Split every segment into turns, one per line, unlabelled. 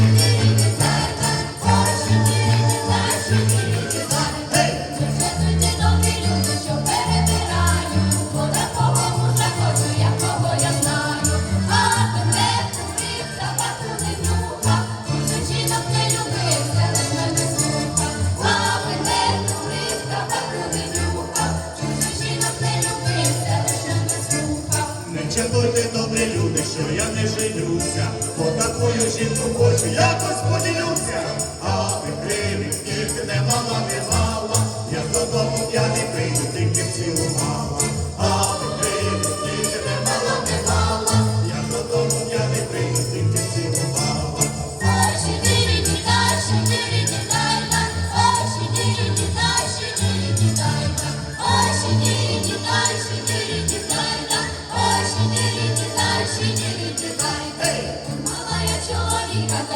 Thank you. Чи ти добре люди, що я не женюся, бо такою жінку хочу, якось поділюся, а ви криві, їх не мала, не мала, я додому п'яний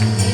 Thank you.